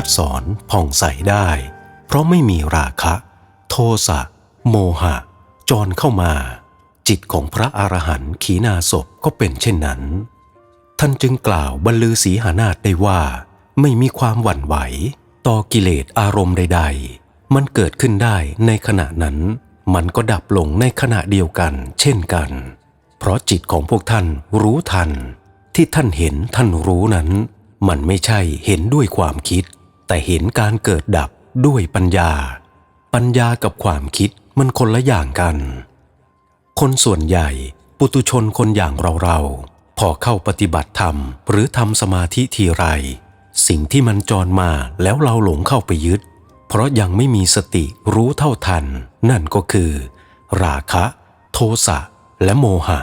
พัดสอนผ่องใสได้ เพราะไม่มีราคะ โทสะ โมหะ จรเข้ามา จิตของพระอรหันต์ขีณาศพก็เป็นเช่นนั้น ท่านจึงกล่าวบรรลือสีหานาฏได้ว่า ไม่มีความหวั่นไหว ต่อกิเลสอารมณ์ใด ๆ มันเกิดขึ้นได้ในขณะนั้น มันก็ดับลงในขณะเดียวกัน เช่นกัน เพราะจิตของพวกท่านรู้ทัน ที่ท่านเห็นท่านรู้นั้นมันไม่ใช่เห็นด้วยความคิด แต่เห็นการเกิดดับด้วยปัญญา ปัญญากับความคิดมันคนละอย่างกัน คนส่วนใหญ่ปุตุชนคนอย่างเราๆพอเข้าปฏิบัติธรรม หรือทำสมาธิทีไร สิ่งที่มันจรมาแล้วเราหลงเข้าไปยึด เพราะยังไม่มีสติรู้เท่าทัน นั่นก็คือ ราคะ โทสะและโมหะ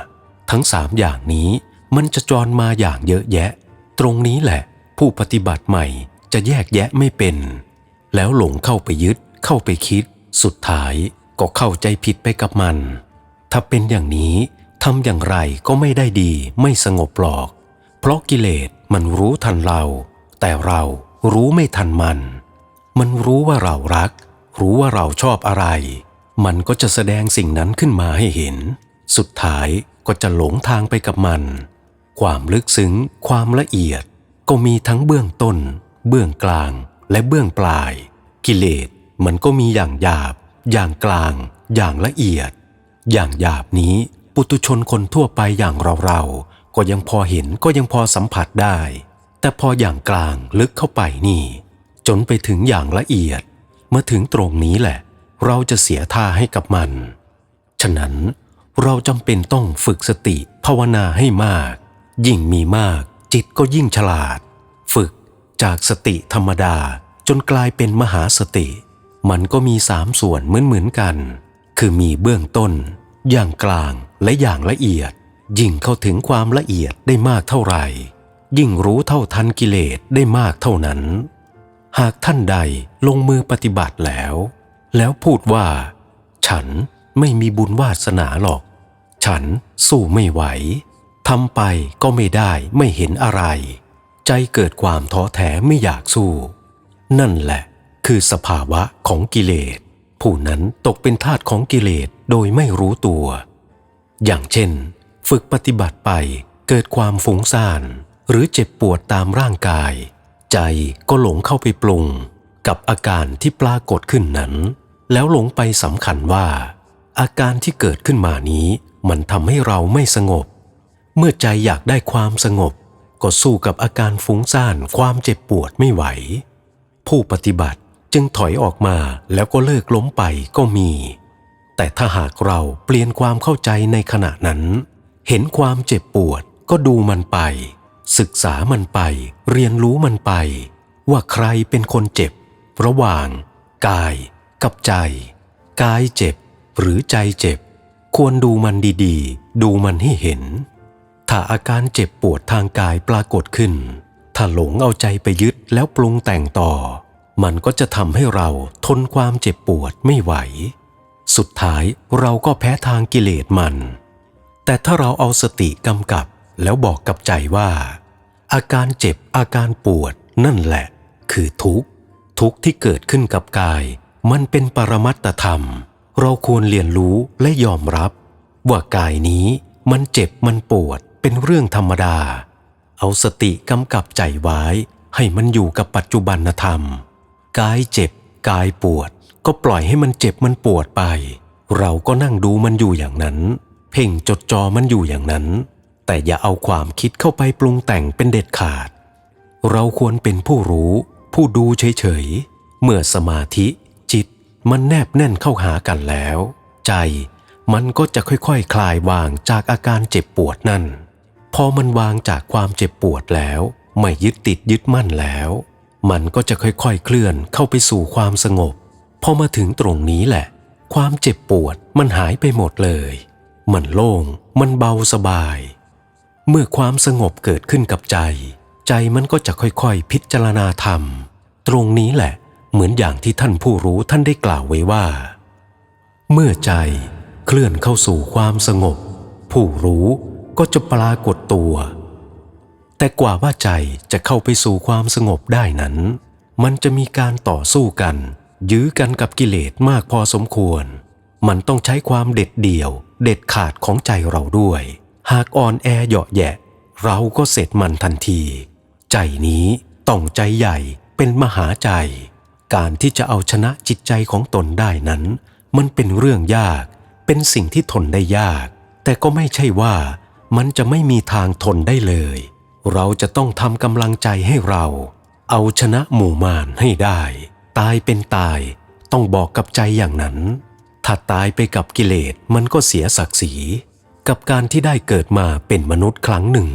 ทั้งสามอย่างนี้มันจะจรมาอย่างเยอะแยะ ตรงนี้แหละ ผู้ปฏิบัติใหม่ จะแยกแยะไม่เป็น แล้วหลงเข้าไปยึดเข้าไปคิด สุดท้ายก็เข้าใจผิดไปกับมัน ถ้าเป็นอย่างนี้ทำอย่างไรก็ไม่ได้ดีไม่สงบหรอก เพราะกิเลสมันรู้ทันเรา แต่เรารู้ไม่ทันมัน มันรู้ว่าเรารัก รู้ว่าเราชอบอะไร มันก็จะแสดงสิ่งนั้นขึ้นมาให้เห็น สุดท้ายก็จะหลงทางไปกับมัน ความลึกซึ้ง ความละเอียด ก็มีทั้งเบื้องต้น เบื้องกลางและเบื้องปลาย กิเลสมันก็มีอย่างหยาบ อย่างกลาง อย่างละเอียด อย่างหยาบนี้ปุตุชนคนทั่วไปอย่างเราๆก็ยังพอเห็นก็ยังพอสัมผัสได้ แต่พออย่างกลางลึกเข้าไปนี่ จนไปถึงอย่างละเอียดเมื่อถึงตรงนี้แหละ เราจะเสียท่าให้กับมัน ฉะนั้นเราจำเป็นต้องฝึกสติภาวนาให้มาก ยิ่งมีมาก จิตก็ยิ่งฉลาด ฝึก จากสติธรรมดาจนกลายเป็นมหาสติ มันก็มีสามส่วนเหมือนเหมือนกัน คือมีเบื้องต้น อย่างกลางและอย่างละเอียด ยิ่งเข้าถึงความละเอียดได้มากเท่าไหร่ ยิ่งรู้เท่าทันกิเลสได้มากเท่านั้น หากท่านใดลงมือปฏิบัติแล้ว แล้วพูดว่า ฉันไม่มีบุญวาสนาหรอก ฉันสู้ไม่ไหวทำไปก็ไม่ได้ไม่เห็นอะไร ใจเกิดความท้อแท้ไม่อยากสู้ นั่นแหละ คือสภาวะของกิเลส ผู้นั้นตกเป็นทาสของกิเลสโดยไม่รู้ตัว อย่างเช่น ฝึกปฏิบัติไปเกิดความฟุ้งซ่าน หรือเจ็บปวดตามร่างกาย ใจก็หลงเข้าไปปรุง กับอาการที่ปรากฏขึ้นนั้น แล้วหลงไปสำคัญว่า อาการที่เกิดขึ้นมานี้ มันทำให้เราไม่สงบ เมื่อใจอยากได้ความสงบ ก็สู้กับอาการฟุ้งซ่านความเจ็บปวดไม่ไหว ผู้ปฏิบัติจึงถอยออกมาแล้วก็เลิกล้มไปก็มี แต่ถ้าหากเราเปลี่ยนความเข้าใจในขณะนั้น เห็นความเจ็บปวดก็ดูมันไป ศึกษามันไป เรียนรู้มันไป ว่าใครเป็นคนเจ็บ ระหว่าง กาย กับใจ กายเจ็บ หรือใจเจ็บ ควรดูมันดีๆ ดูมันให้เห็น ถ้าอาการเจ็บปวดทางกายปรากฏขึ้น ถ้าหลงเอาใจไปยึดแล้วปรุงแต่งต่อ มันก็จะทำให้เราทนความเจ็บปวดไม่ไหว สุดท้ายเราก็แพ้ทางกิเลสมัน แต่ถ้าเราเอาสติกำกับแล้วบอกกับใจว่า อาการเจ็บอาการปวดนั่นแหละ คือทุกข์ ทุกข์ที่เกิดขึ้นกับกาย มันเป็นปรมัตธรรม เราควรเรียนรู้และยอมรับ ว่ากายนี้มันเจ็บมันปวด เป็นเรื่องธรรมดา เอาสติกำกับใจไว้ให้มันอยู่กับปัจจุบันธรรม กายเจ็บ กายปวด ก็ปล่อยให้มันเจ็บมันปวดไป เราก็นั่งดูมันอยู่อย่างนั้น เพ่งจดจอมันอยู่อย่างนั้น แต่อย่าเอาความคิดเข้าไปปรุงแต่งเป็นเด็ดขาด เราควรเป็นผู้รู้ ผู้ดูเฉยๆ เมื่อสมาธิจิตมันแนบแน่นเข้าหากันแล้ว ใจมันก็จะค่อยๆคคลายวางจากอาการเจ็บปวดนั่น พอมันวางจากความเจ็บปวดแล้ว ไม่ยึดติดยึดมั่นแล้ว มันก็จะค่อยๆเคลื่อนเข้าไปสู่ความสงบ พอมาถึงตรงนี้แหละ ความเจ็บปวดมันหายไปหมดเลย มันโล่ง มันเบาสบาย เมื่อความสงบเกิดขึ้นกับใจ ใจมันก็จะค่อยๆ พิจารณาธรรม ตรงนี้แหละ เหมือนอย่างที่ท่านผู้รู้ท่านได้กล่าวไว้ว่า เมื่อใจเคลื่อนเข้าสู่ความสงบ ผู้รู้ ก็จะปรากฏตัว แต่กว่าว่าใจจะเข้าไปสู่ความสงบได้นั้น มันจะมีการต่อสู้กัน ยื้อกันกับกิเลสมากพอสมควร มันต้องใช้ความเด็ดเดี่ยว เด็ดขาดของใจเราด้วย หากอ่อนแอเหยาะแยะ เราก็เสร็จมันทันที ใจนี้ต้องใจใหญ่เป็นมหาใจ การที่จะเอาชนะจิตใจของตนได้นั้น มันเป็นเรื่องยาก เป็นสิ่งที่ทนได้ยาก แต่ก็ไม่ใช่ว่า มันจะไม่มีทางทนได้เลย เราจะต้องทำกำลังใจให้เรา เอาชนะหมู่มารให้ได้ ตายเป็นตาย ต้องบอกกับใจอย่างนั้น ถ้าตายไปกับกิเลสมันก็เสียศักดิ์ศรี กับการที่ได้เกิดมาเป็นมนุษย์ครั้งหนึ่ง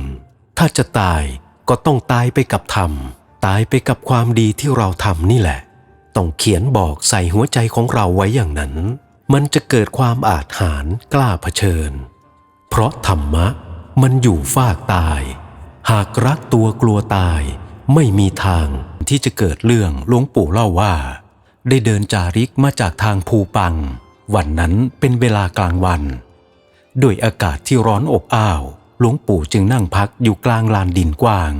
ถ้าจะตายก็ต้องตายไปกับธรรม ตายไปกับความดีที่เราทำนี่แหละ ต้องเขียนบอกใส่หัวใจของเราไว้อย่างนั้น มันจะเกิดความอาจหารกล้าเผชิญ เพราะธรรมะมันอยู่ฟากตาย หากรักตัวกลัวตาย ไม่มีทางที่จะเกิดเรื่องหลวงปู่เล่าว่า ได้เดินจาริกมาจากทางภูปัง วันนั้นเป็นเวลากลางวันด้วยอากาศที่ร้อนอบอ้าว หลวงปู่จึงนั่งพักอยู่กลางลานดินกว้าง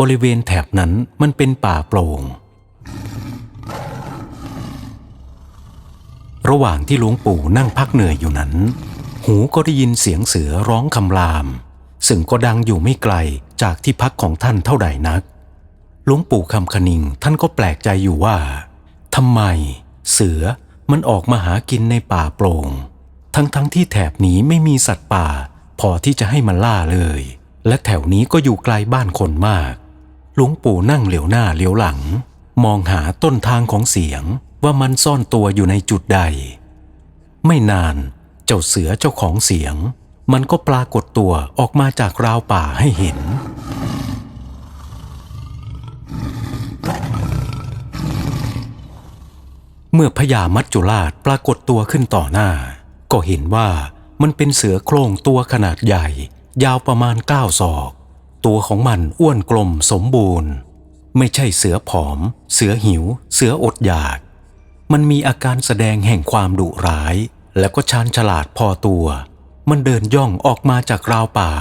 บริเวณแถบนั้นมันเป็นป่าโปร่ง ระหว่างที่หลวงปู่นั่งพักเหนื่อยอยู่นั้น หูก็ได้ยินเสียงเสือร้องคำราม ซึ่งก็ดังอยู่ไม่ไกลจากที่พักของท่านเท่าใดนักหลวงปู่คำคณิงท่านก็แปลกใจอยู่ว่าทำไม เสือมันออกมาหากินในป่าโปร่ง ทั้งๆทที่แถบนี้ไม่มีสัตว์ป่า พอที่จะให้มันล่าเลย และแถวนี้ก็อยู่ไกลบ้านคนมากหลวงปู่นั่งเหลียวหน้าเหลียวหลัง มองหาต้นทางของเสียงว่ามันซ่อนตัวอยู่ในจุดใด ไม่นาน เจ้าเสือเจ้าของเสียง มันก็ปรากฏตัวออกมาจากราวป่าให้เห็น เมื่อพญามัจจุราชปรากฏตัวขึ้นต่อหน้า ก็เห็นว่ามันเป็นเสือโคร่งตัวขนาดใหญ่ ยาวประมาณก้9ศอก ตัวของมันอ้วนกลมสมบูรณ์ ไม่ใช่เสือผอม เสือหิว เสืออดอยาก มันมีอาการแสดงแห่งความดุร้าย แล้วก็ชาญฉลาดพอตัว มันเดินย่องออกมาจากราวป่า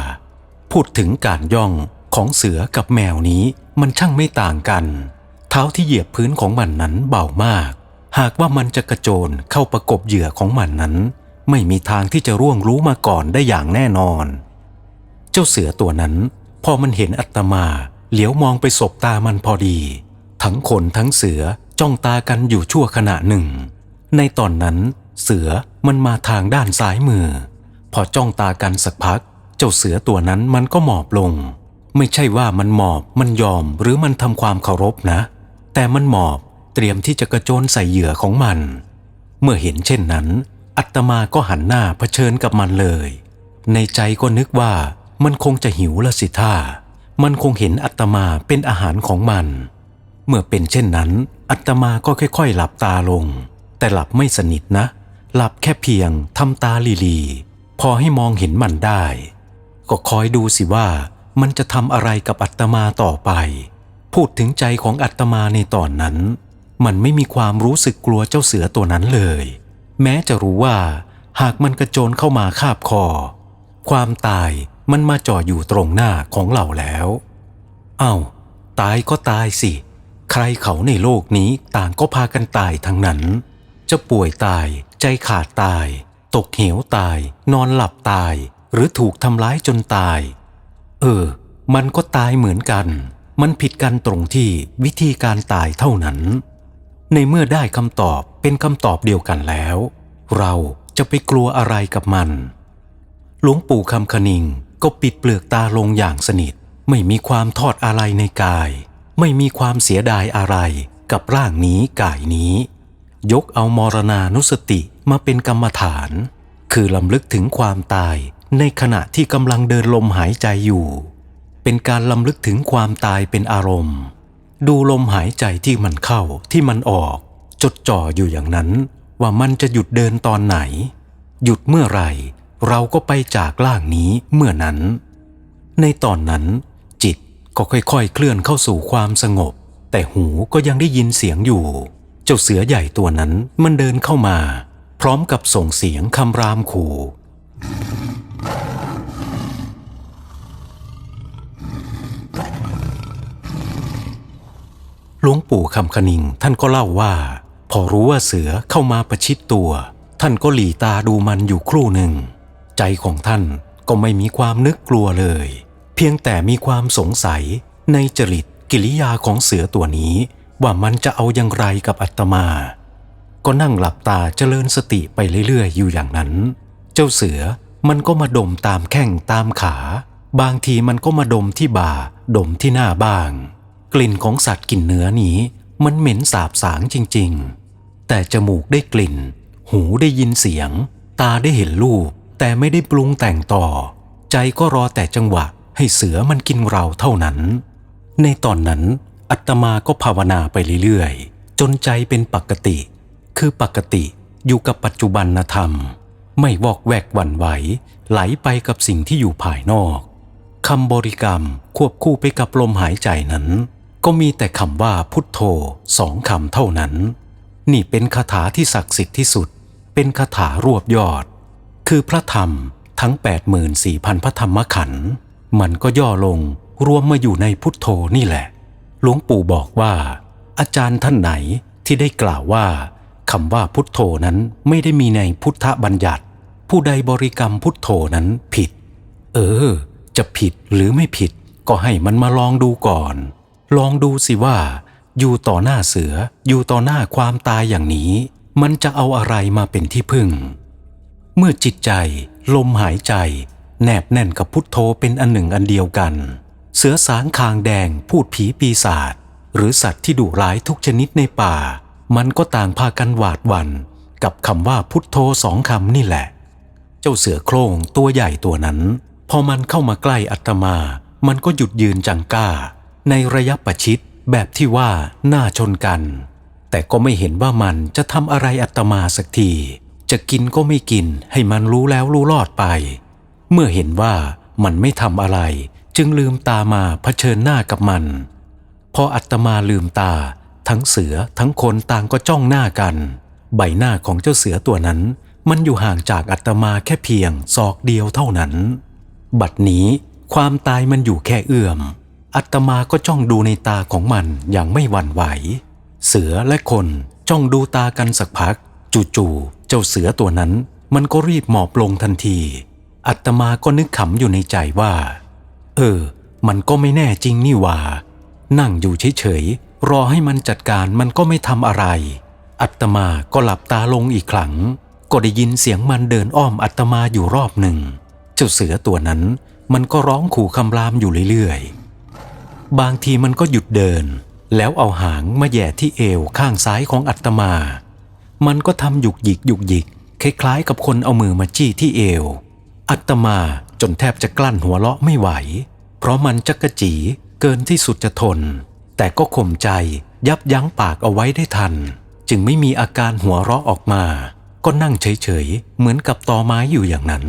พูดถึงการย่องของเสือกับแมวนี้มันช่างไม่ต่างกัน เท้าที่เหยียบพื้นของมันนั้นเบามาก หากว่ามันจะกระโจนเข้าประกบเหยื่อของมันนั้น ไม่มีทางที่จะร่วงรู้มาก่อนได้อย่างแน่นอน เจ้าเสือตัวนั้น พอมันเห็นอัตมาเหลียวมองไปสบตามันพอดี ทั้งคนทั้งเสือจ้องตากันอยู่ชั่วขณะหนึ่ง ในตอนนั้น เสือ มันมาทางด้านซ้ายมือ พอจ้องตากันสักพัก เจ้าเสือตัวนั้นมันก็หมอบลง ไม่ใช่ว่ามันหมอบ มันยอมหรือมันทำความเคารพนะ แต่มันหมอบเตรียมที่จะกระโจนใส่เหยื่อของมัน เมื่อเห็นเช่นนั้น อัตมาก็หันหน้าเผชิญกับมันเลย ในใจก็นึกว่ามันคงจะหิวละสิท่า มันคงเห็นอัตมาเป็นอาหารของมัน เมื่อเป็นเช่นนั้น อัตมาก็ค่อยๆ หลับตาลง แต่หลับไม่สนิทนะ หลับแค่เพียงทำตาลีลีพอให้มองเห็นมันได้ ก็คอยดูสิว่ามันจะทำอะไรกับอัตมาต่อไป พูดถึงใจของอัตมาในตอนนั้น มันไม่มีความรู้สึกกลัวเจ้าเสือตัวนั้นเลย แม้จะรู้ว่า หากมันกระโจนเข้ามาคาบคอ ความตายมันมาจ่ออยู่ตรงหน้าของเราแล้ว เอา้า ตายก็ตายสิ ใครเขาในโลกนี้ต่างก็พากันตายทั้งนั้น จะป่วยตาย ใจขาดตาย ตกเหวตาย นอนหลับตาย หรือถูกทำร้ายจนตาย เออ มันก็ตายเหมือนกัน มันผิดกันตรงที่วิธีการตายเท่านั้น ในเมื่อได้คำตอบเป็นคำตอบเดียวกันแล้ว เราจะไปกลัวอะไรกับมัน หลวงปู่คำคณิงก็ปิดเปลือกตาลงอย่างสนิท ไม่มีความทอดอะไรในกาย ไม่มีความเสียดายอะไรกับร่างนี้กายนี้ ยกเอามรณานุสติ มาเป็นกรรมฐาน คือลำลึกถึงความตายในขณะที่กำลังเดินลมหายใจอยู่ เป็นการลำลึกถึงความตายเป็นอารมณ์ ดูลมหายใจที่มันเข้าที่มันออก จดจ่ออยู่อย่างนั้น ว่ามันจะหยุดเดินตอนไหน หยุดเมื่อไหร่ เราก็ไปจากล่างนี้เมื่อนั้น ในตอนนั้น จิตก็ค่อยๆ เคลื่อนเข้าสู่ความสงบ แต่หูก็ยังได้ยินเสียงอยู่ เจ้าเสือใหญ่ตัวนั้นมันเดินเข้ามา พร้อมกับส่งเสียงคำรามขู่หลวงปู่คำคณิงท่านก็เล่าว่า พอรู้ว่าเสือเข้ามาประชิดตัว ท่านก็หลีตาดูมันอยู่ครู่หนึ่ง ใจของท่านก็ไม่มีความนึกกลัวเลย เพียงแต่มีความสงสัยในจริตกิริยาของเสือตัวนี้ ว่ามันจะเอาอย่างไรกับอัตมา ก็นั่งหลับตาเจริญสติไปเรื่อยๆอยู่อย่างนั้น เจ้าเสือมันก็มาดมตามแข้งตามขา บางทีมันก็มาดมที่บ่า ดมที่หน้าบ้าง กลิ่นของสัตว์กินเนื้อนี้ มันเหม็นสาบสางจริงๆ แต่จมูกได้กลิ่น หูได้ยินเสียง ตาได้เห็นรูป แต่ไม่ได้ปรุงแต่งต่อ ใจก็รอแต่จังหวะให้เสือมันกินเราเท่านั้น ในตอนนั้นอัตมาก็ภาวนาไปเรื่อยๆ จนใจเป็นปกติ คือปกติอยู่กับปัจจุบันธรรม ไม่วอกแวกหวั่นไหว ไหลไปกับสิ่งที่อยู่ภายนอกคำบริกรรมควบคู่ไปกับลมหายใจนั้น ก็มีแต่คำว่าพุทโธสองคำเท่านั้น นี่เป็นคาถาที่ศักดิ์สิทธิ์ที่สุด เป็นคาถารวบยอด คือพระธรรมทั้ง 84,000 พระธรรมขันธ์มันก็ย่อลงรวมมาอยู่ในพุทโธนี่แหละ หลวงปู่บอกว่า อาจารย์ท่านไหนที่ได้กล่าวว่า คำว่าพุทโธนั้นไม่ได้มีในพุทธบัญญัติ ผู้ใดบริกรรมพุทโธนั้นผิด เออ จะผิดหรือไม่ผิด ก็ให้มันมาลองดูก่อน ลองดูสิว่า อยู่ต่อหน้าเสือ อยู่ต่อหน้าความตายอย่างนี้ มันจะเอาอะไรมาเป็นที่พึ่ง เมื่อจิตใจ ลมหายใจ แนบแน่นกับพุทโธเป็นอันหนึ่งอันเดียวกัน เสือสางคางแดงพูดผีปีศาจหรือสัตว์ที่ดุร้ายทุกชนิดในป่า มันก็ต่างพากันหวาดหวัน่นกับคำว่าพุทโธสองคำนี่แหละ เจ้าเสือโคร่งตัวใหญ่ตัวนั้น พอมันเข้ามาใกล้อัตมา มันก็หยุดยืนจังก้า ในระยะประชิดแบบที่ว่าหน้าชนกัน แต่ก็ไม่เห็นว่ามันจะทำอะไรอัตมาสักที จะกินก็ไม่กินให้มันรู้แล้วรู้รอดไป เมื่อเห็นว่ามันไม่ทำอะไร จึงลืมตามาเผชิญหน้ากับมัน พออัตมาลืมตา ทั้งเสือทั้งคนต่างก็จ้องหน้ากัน ใบหน้าของเจ้าเสือตัวนั้น มันอยู่ห่างจากอัตมาแค่เพียงศอกเดียวเท่านั้น บัดนี้ความตายมันอยู่แค่เอื้อม อัตมาก็จ้องดูในตาของมันอย่างไม่หวั่นไหว เสือและคนจ้องดูตากันสักพัก จู่ๆเจ้าเสือตัวนั้น มันก็รีบหมอบลงทันที อัตมาก็นึกขำอยู่ในใจว่า เออ มันก็ไม่แน่จริงนี่ว่า นั่งอยู่เฉยๆ รอให้มันจัดการมันก็ไม่ทำอะไร อัตมาก็หลับตาลงอีกครั้ง ก็ได้ยินเสียงมันเดินอ้อมอัตมาอยู่รอบหนึ่ง เจ้าเสือตัวนั้นมันก็ร้องขู่คำรามอยู่เรื่อยๆ บางทีมันก็หยุดเดิน แล้วเอาหางมาแย่ที่เอวข้างซ้ายของอัตมา มันก็ทำหยุกหยิกหยุกหยิกคล้ายๆกับคนเอามือมาจี้ที่เอว อัตมาจนแทบจะกลั้นหัวเราะไม่ไหว เพราะมันจักกะจีเกินที่สุดจะทน แต่ก็ข่มใจยับยั้งปากเอาไว้ได้ทัน จึงไม่มีอาการหัวเราะออกมา ก็นั่งเฉยๆ เหมือนกับตอไม้อยู่อย่างนั้น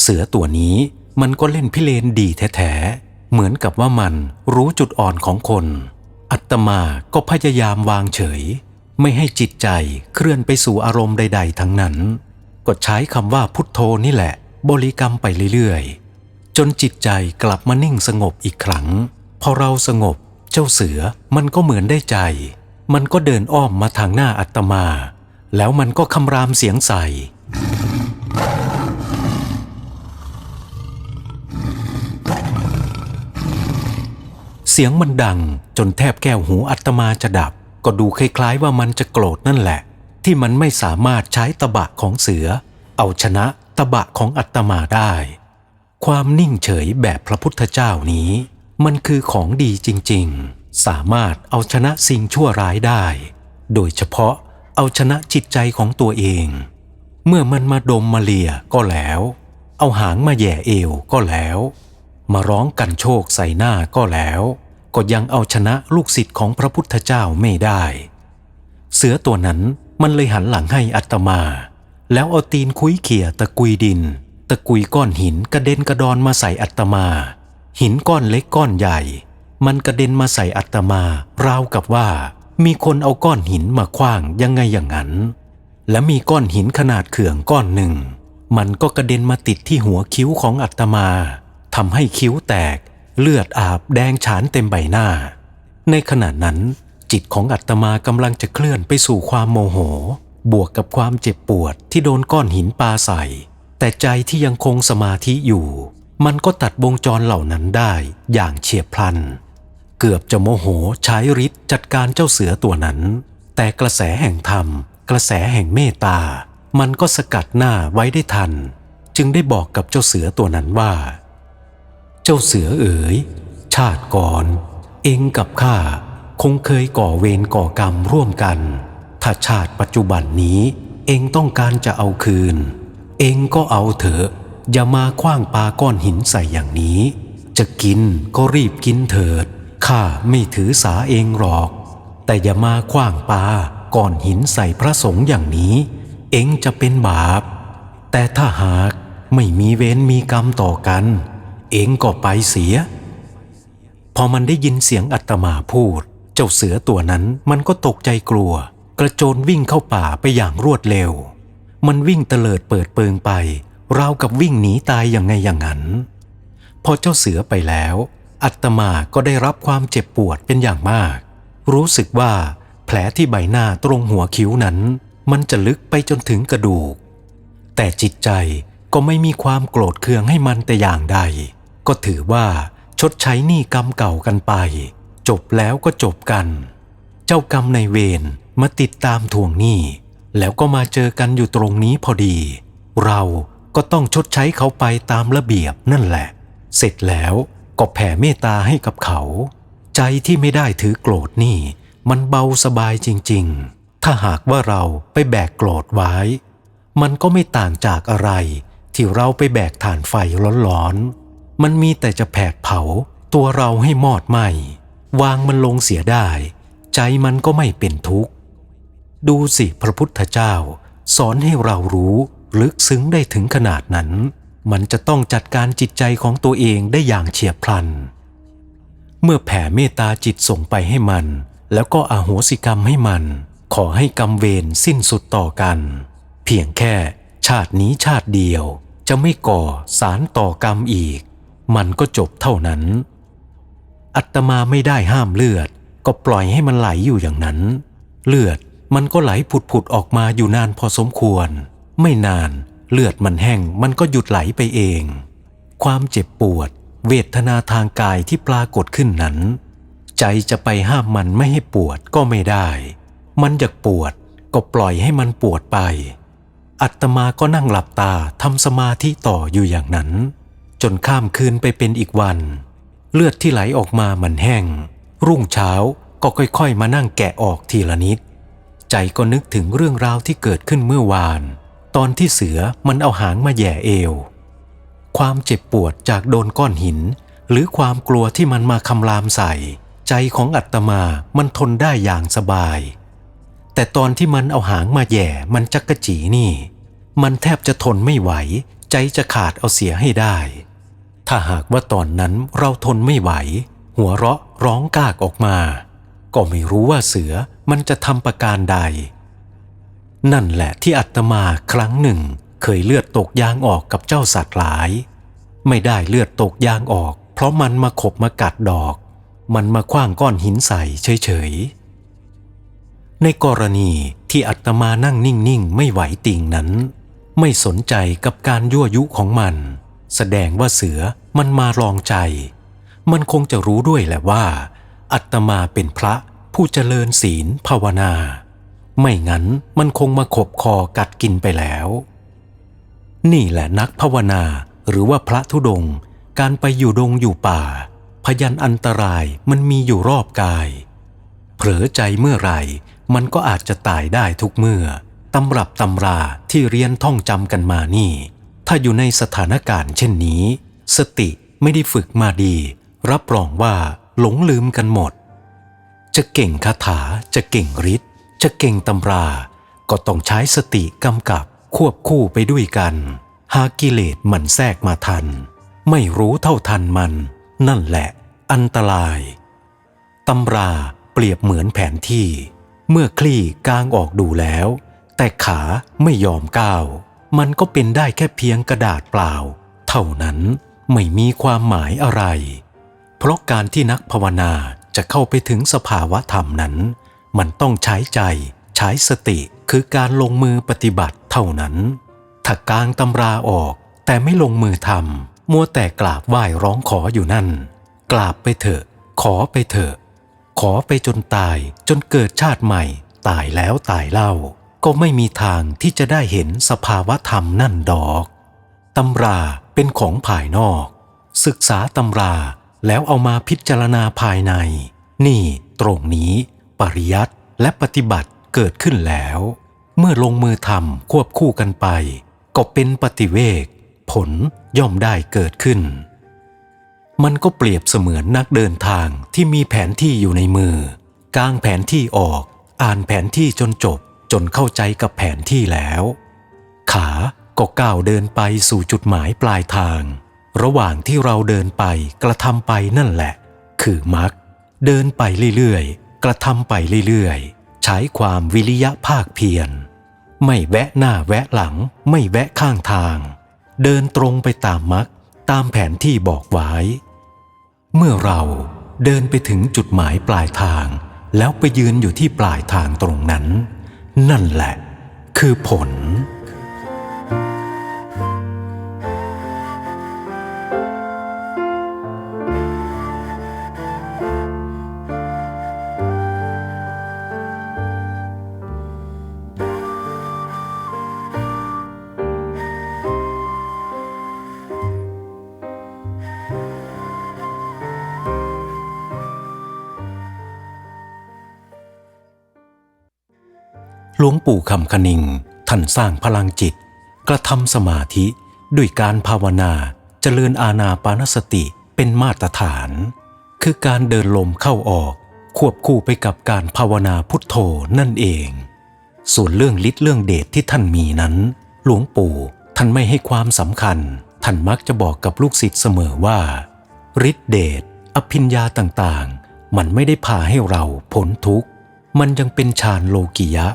เสือตัวนี้มันก็เล่นพิเรนดีแท้ๆ เหมือนกับว่ามันรู้จุดอ่อนของคน อัตมาก็พยายามวางเฉย ไม่ให้จิตใจเคลื่อนไปสู่อารมณ์ใด ๆ ทั้งนั้น ก็ใช้คำว่าพุทโธนี่แหละ บริกรรมไปเรื่อยๆ จนจิตใจกลับมานิ่งสงบอีกครั้ง พอเราสงบ เจ้าเสือมันก็เหมือนได้ใจ มันก็เดินอ้อมมาทางหน้าอัตมา แล้วมันก็คำรามเสียงใส่เสียงมันดังจนแทบแก้วหูอัตมาจะดับ ก็ดูคล้ายๆว่ามันจะโกรธนั่นแหละ ที่มันไม่สามารถใช้ตะบะของเสือ เอาชนะตะบะของอัตมาได้ ความนิ่งเฉยแบบพระพุทธเจ้านี้ มันคือของดีจริงๆ สามารถเอาชนะสิ่งชั่วร้ายได้ โดยเฉพาะเอาชนะจิตใจของตัวเอง เมื่อมันมาดมมาเลียก็แล้ว เอาหางมาแย่เอวก็แล้ว มาร้องกันโชคใส่หน้าก็แล้ว ก็ยังเอาชนะลูกศิษย์ของพระพุทธเจ้าไม่ได้ เสือตัวนั้นมันเลยหันหลังให้อัตมา แล้วเอาตีนคุ้ยเขี่ยตะกุยดิน ตะกุยก้อนหินกระเด็นกระดอนมาใส่อัตมา หินก้อนเล็กก้อนใหญ่ มันกระเด็นมาใส่อัตมา ราวกับว่า มีคนเอาก้อนหินมาคว้างยังไงอย่างนั้น และมีก้อนหินขนาดเขื่องก้อนหนึ่ง มันก็กระเด็นมาติดที่หัวคิ้วของอัตมาทำให้คิ้วแตก เลือดอาบแดงฉานเต็มใบหน้า ในขณะนั้นจิตของอัตมากำลังจะเคลื่อนไปสู่ความโมโห บวกกับความเจ็บปวดที่โดนก้อนหินปาใส่ แต่ใจที่ยังคงสมาธิอยู่ มันก็ตัดวงจรเหล่านั้นได้อย่างเฉียบพลัน เกือบจะโมโหใช้ฤทธิ์จัดการเจ้าเสือตัวนั้น แต่กระแสแห่งธรรม กระแสแห่งเมตตา มันก็สกัดหน้าไว้ได้ทัน จึงได้บอกกับเจ้าเสือตัวนั้นว่า เจ้าเสือเอ๋ย ชาติก่อน เองกับข้าคงเคยก่อเวรก่อกรรมร่วมกัน ถ้าชาติปัจจุบันนี้ เองต้องการจะเอาคืน เองก็เอาเถอะ อย่ามาคว้างปาก้อนหินใส่อย่างนี้ จะกินก็รีบกินเถิด ข้าไม่ถือสาเองหรอก แต่อย่ามาคว้างปาก้อนหินใส่พระสงฆ์อย่างนี้ เองจะเป็นบาป แต่ถ้าหากไม่มีเวรมีกรรมต่อกัน เองก็ไปเสีย พอมันได้ยินเสียงอัตมาพูด เจ้าเสือตัวนั้นมันก็ตกใจกลัว กระโจนวิ่งเข้าป่าไปอย่างรวดเร็ว มันวิ่งเตลิดเปิดเปิงไป ราวกับวิ่งหนีตายอย่างไงอย่างนั้น พอเจ้าเสือไปแล้ว อัตมาก็ได้รับความเจ็บปวดเป็นอย่างมาก รู้สึกว่าแผลที่ใบหน้าตรงหัวคิ้วนั้น มันจะลึกไปจนถึงกระดูก แต่จิตใจก็ไม่มีความโกรธเคืองให้มันแต่อย่างใด ก็ถือว่าชดใช้หนี้กรรมเก่ากันไป จบแล้วก็จบกัน เจ้ากรรมในเวรมาติดตามทวงหนี้ แล้วก็มาเจอกันอยู่ตรงนี้พอดี เรา ก็ต้องชดใช้เขาไปตามระเบียบนั่นแหละ เสร็จแล้วก็แผ่เมตตาให้กับเขา ใจที่ไม่ได้ถือโกรธนี่ มันเบาสบายจริง ๆ ถ้าหากว่าเราไปแบกโกรธไว้ มันก็ไม่ต่างจากอะไร ที่เราไปแบกถ่านไฟร้อนๆ มันมีแต่จะแผดเผาตัวเราให้มอดไหมวางมันลงเสียได้ ใจมันก็ไม่เป็นทุกข์ ดูสิพระพุทธเจ้า สอนให้เรารู้ ลึกซึ้งได้ถึงขนาดนั้น มันจะต้องจัดการจิตใจของตัวเองได้อย่างเฉียบพลัน เมื่อแผ่เมตตาจิตส่งไปให้มัน แล้วก็อาโหสิกรรมให้มัน ขอให้กรรมเวรสิ้นสุดต่อกัน เพียงแค่ชาตินี้ชาติเดียว จะไม่ก่อสารต่อกรรมอีก มันก็จบเท่านั้น อัตมาไม่ได้ห้ามเลือด ก็ปล่อยให้มันไหลอยู่อย่างนั้น เลือดมันก็ไหลผุดๆออกมาอยู่นานพอสมควร ไม่นานเลือดมันแห้งมันก็หยุดไหลไปเอง ความเจ็บปวด เวทนาทางกายที่ปรากฏขึ้นนั้น ใจจะไปห้ามมันไม่ให้ปวดก็ไม่ได้ มันอยากปวดก็ปล่อยให้มันปวดไป อัตมาก็นั่งหลับตาทำสมาธิต่ออยู่อย่างนั้น จนข้ามคืนไปเป็นอีกวัน เลือดที่ไหลออกมามันแห้ง รุ่งเช้าก็ค่อยๆ มานั่งแกะออกทีละนิด ใจก็นึกถึงเรื่องราวที่เกิดขึ้นเมื่อวาน ตอนที่เสือมันเอาหางมาแย่เอว ความเจ็บปวดจากโดนก้อนหิน หรือความกลัวที่มันมาคำรามใส่ ใจของอัตมามันทนได้อย่างสบาย แต่ตอนที่มันเอาหางมาแย่มันจักกะจีนี่ มันแทบจะทนไม่ไหว ใจจะขาดเอาเสียให้ได้ ถ้าหากว่าตอนนั้นเราทนไม่ไหว หัวเราะร้องกากออกมา ก็ไม่รู้ว่าเสือมันจะทำประการใด นั่นแหละที่อัตมาครั้งหนึ่งเคยเลือดตกยางออกกับเจ้าสัตว์หลาย ไม่ได้เลือดตกยางออก เพราะมันมาขบมากัดดอก มันมาคว้างก้อนหินใส่เฉยๆ ในกรณีที่อัตมานั่งนิ่งๆ ไม่ไหวติ่งนั้น ไม่สนใจกับการยั่วยุของมัน แสดงว่าเสือมันมาลองใจ มันคงจะรู้ด้วยแหละว่า อัตมาเป็นพระผู้เจริญศีลภาวนา ไม่งั้นมันคงมาขบคอกัดกินไปแล้ว นี่แหละนักภาวนาหรือว่าพระธุดง การไปอยู่ดงอยู่ป่า พยันอันตรายมันมีอยู่รอบกาย เผลอใจเมื่อไหร่ มันก็อาจจะตายได้ทุกเมื่อตำรับตำราที่เรียนท่องจำกันมานี่ ถ้าอยู่ในสถานการณ์เช่นนี้ สติไม่ได้ฝึกมาดี รับรองว่าหลงลืมกันหมด จะเก่งคาถาจะเก่งฤทธิ จะเก่งตำราก็ต้องใช้สติกำกับควบคู่ไปด้วยกัน หากกิเลสมันแทรกมาทัน ไม่รู้เท่าทันมัน นั่นแหละ อันตรายตำราเปรียบเหมือนแผนที่ เมื่อคลี่กางออกดูแล้ว แต่ขาไม่ยอมก้าว มันก็เป็นได้แค่เพียงกระดาษเปล่า เท่านั้นไม่มีความหมายอะไร เพราะการที่นักภาวนาจะเข้าไปถึงสภาวะธรรมนั้น มันต้องใช้ใจใช้สติคือการลงมือปฏิบัติเท่านั้น ถ้ากางตำราออกแต่ไม่ลงมือทำมัวแต่กราบไหว้ร้องขออยู่นั่น กราบไปเถอะ ขอไปเถอะ ขอไปจนตายจนเกิดชาติใหม่ ตายแล้วตายเล่า ก็ไม่มีทางที่จะได้เห็นสภาวะธรรมนั่นดอกตำราเป็นของภายนอก ศึกษาตำราแล้วเอามาพิจารณาภายใน นี่ตรงนี้ ปริยัติและปฏิบัติเกิดขึ้นแล้ว เมื่อลงมือทำควบคู่กันไป ก็เป็นปฏิเวกผลย่อมได้เกิดขึ้น มันก็เปรียบเสมือนนักเดินทางที่มีแผนที่อยู่ในมือกางแผนที่ออก อ่านแผนที่จนจบจนเข้าใจกับแผนที่แล้ว ขาก็ก้าวเดินไปสู่จุดหมายปลายทาง ระหว่างที่เราเดินไปกระทำไปนั่นแหละ คือมัก เดินไปเรื่อยๆ กระทำไปเรื่อยๆ ใช้ความวิริยะภาคเพียร ไม่แวะหน้าแวะหลัง ไม่แวะข้างทาง เดินตรงไปตามมักตามแผนที่บอกไว้ เมื่อเราเดินไปถึงจุดหมายปลายทาง แล้วไปยืนอยู่ที่ปลายทางตรงนั้น นั่นแหละ คือผล หลวงปู่คำคณิงท่านสร้างพลังจิต กระทำสมาธิด้วยการภาวนาเจริญอาณาปานสติเป็นมาตรฐาน คือการเดินลมเข้าออก ควบคู่ไปกับการภาวนาพุทโธนั่นเอง ส่วนเรื่องฤทธิ์เรื่องเดชที่ท่านมีนั้น หลวงปู่ท่านไม่ให้ความสำคัญ ท่านมักจะบอกกับลูกศิษย์เสมอว่าฤทธิ์เดชอภิญญาต่างๆ มันไม่ได้พาให้เราพ้นทุกข์ มันยังเป็นฌานโลกิยะ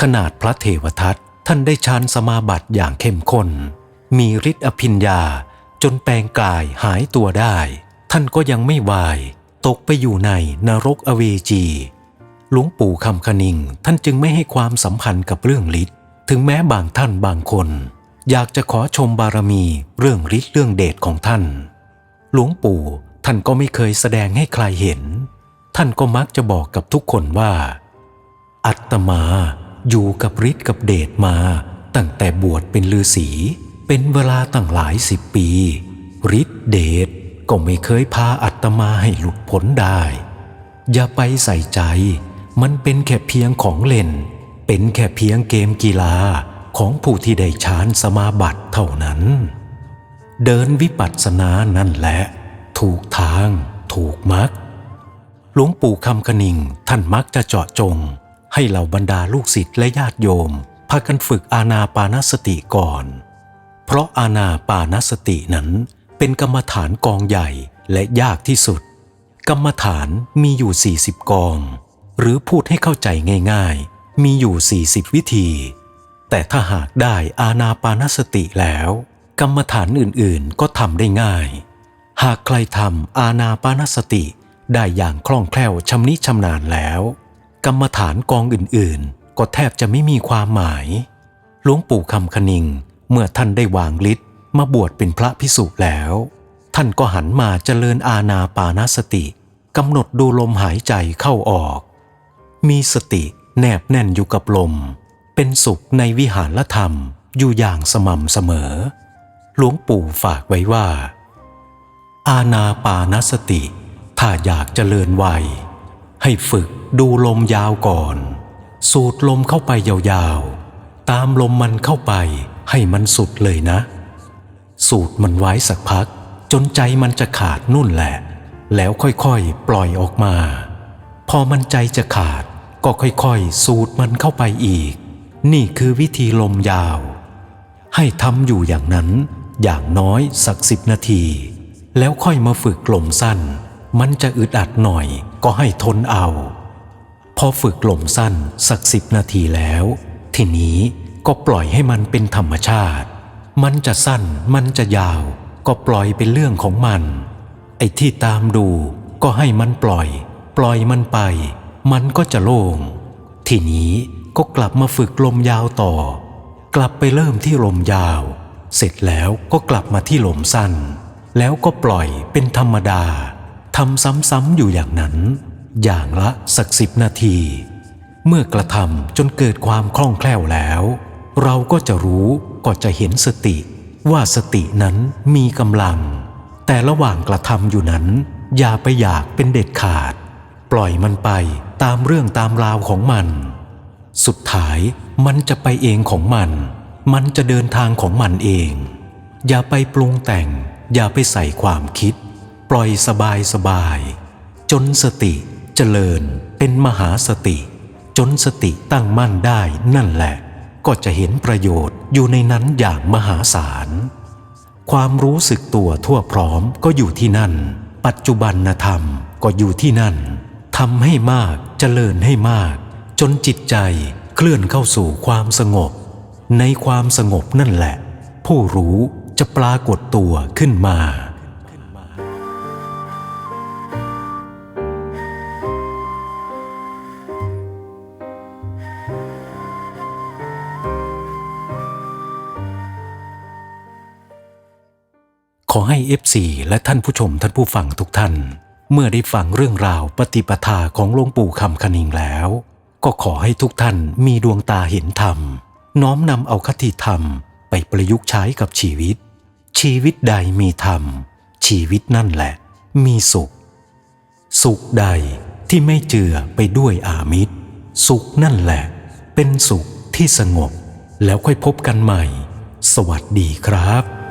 ขนาดพระเทวทัตท่านได้ฌานสมาบัติอย่างเข้มข้น มีฤทธิ์อภิญญาจนแปลงกายหายตัวได้ ท่านก็ยังไม่วาย ตกไปอยู่ในนรกอเวจี หลวงปู่คำคณิงท่านจึงไม่ให้ความสัมพันธ์กับเรื่องฤทธิ์ถึงแม้บางท่านบางคน อยากจะขอชมบารมีเรื่องฤทธิ์เรื่องเดชของท่าน หลวงปู่ท่านก็ไม่เคยแสดงให้ใครเห็น ท่านก็มักจะบอกกับทุกคนว่า อัตมา อยู่กับฤทธิ์กับเดชมาตั้งแต่บวชเป็นฤาษีเป็นเวลาตั้งหลายสิบปีฤทธิ์เดชก็ไม่เคยพาอัตมาให้หลุดพ้นได้ อย่าไปใส่ใจ มันเป็นแค่เพียงของเล่น เป็นแค่เพียงเกมกีฬาของผู้ที่ได้ฌานสมาบัติเท่านั้น เดินวิปัสสนานั่นแหละ ถูกทาง ถูกมักหลวงปู่คำคณิงท่านมักจะเจาะจง ให้เหล่าบรรดาลูกศิษย์และญาติโยมพากันฝึกอาณาปานสติก่อน เพราะอาณาปานสตินั้นเป็นกรรมฐานกองใหญ่และยากที่สุด กรรมฐานมีอยู่ 40 กอง หรือพูดให้เข้าใจง่าย ๆ มีอยู่ 40 วิธี แต่ถ้าหากได้อาณาปานสติแล้ว กรรมฐานอื่นๆก็ทำได้ง่าย หากใครทำอาณาปานสติได้อย่างคล่องแคล่วชำนิชำนาญแล้ว กรรมฐานกองอื่นๆ ก็แทบจะไม่มีความหมาย หลวงปู่คำคณิง เมื่อท่านได้วางฤทธิ์มาบวชเป็นพระพิสุแล้ว ท่านก็หันมาเจริญอาณาปานสติกำหนดดูลมหายใจเข้าออก มีสติแนบแน่นอยู่กับลม เป็นสุขในวิหารธรรมอยู่อย่างสม่ำเสมอ หลวงปู่ฝากไว้ว่า อาณาปานสติ ถ้าอยากเจริญวัย ให้ฝึกดูลมยาวก่อน สูดลมเข้าไปยาวๆ ตามลมมันเข้าไปให้มันสุดเลยนะ สูดมันไว้สักพัก จนใจมันจะขาดนุ่นแหละ แล้วค่อยๆ ปล่อยออกมา พอมันใจจะขาดก็ค่อยๆ สูดมันเข้าไปอีก นี่คือวิธีลมยาว ให้ทำอยู่อย่างนั้น อย่างน้อยสักสิบนาที แล้วค่อยมาฝึกลมสั้น มันจะอึดอัดหน่อย ก็ให้ทนเอา พอฝึกลมสั้นสักสิบนาทีแล้ว ทีนี้ก็ปล่อยให้มันเป็นธรรมชาติ มันจะสั้นมันจะยาว ก็ปล่อยเป็นเรื่องของมัน ไอ้ที่ตามดูก็ให้มันปล่อย ปล่อยมันไป มันก็จะโล่ง ทีนี้ก็กลับมาฝึกลมยาวต่อ กลับไปเริ่มที่ลมยาว เสร็จแล้วก็กลับมาที่ลมสั้น แล้วก็ปล่อยเป็นธรรมดา ทำซ้ำๆอยู่อย่างนั้น อย่างละสักสิบนาที เมื่อกระทำจนเกิดความคล่องแคล่วแล้ว เราก็จะรู้ก็จะเห็นสติว่าสตินั้นมีกำลัง แต่ระหว่างกระทำอยู่นั้น อย่าไปอยากเป็นเด็ดขาด ปล่อยมันไปตามเรื่องตามราวของมัน สุดท้ายมันจะไปเองของมัน มันจะเดินทางของมันเอง อย่าไปปรุงแต่ง อย่าไปใส่ความคิด ปล่อยสบายสบาย จนสติเจริญเป็นมหาสติ จนสติตั้งมั่นได้นั่นแหละ ก็จะเห็นประโยชน์อยู่ในนั้นอย่างมหาศาล ความรู้สึกตัวทั่วพร้อมก็อยู่ที่นั่น ปัจจุบันธรรมก็อยู่ที่นั่นทำให้มากเจริญให้มาก จนจิตใจเคลื่อนเข้าสู่ความสงบ ในความสงบนั่นแหละ ผู้รู้จะปรากฏตัวขึ้นมา ขอให้ FC และท่านผู้ชมท่านผู้ฟังทุกท่าน เมื่อได้ฟังเรื่องราวปฏิปทาของหลวงปู่คำคณิงแล้ว ก็ขอให้ทุกท่านมีดวงตาเห็นธรรม น้อมนำเอาคติธรรมไปประยุกต์ใช้กับชีวิต ชีวิตใดมีธรรม ชีวิตนั่นแหละ มีสุข สุขใดที่ไม่เจือไปด้วยอามิตร สุขนั่นแหละ เป็นสุขที่สงบ แล้วค่อยพบกันใหม่ สวัสดีครับ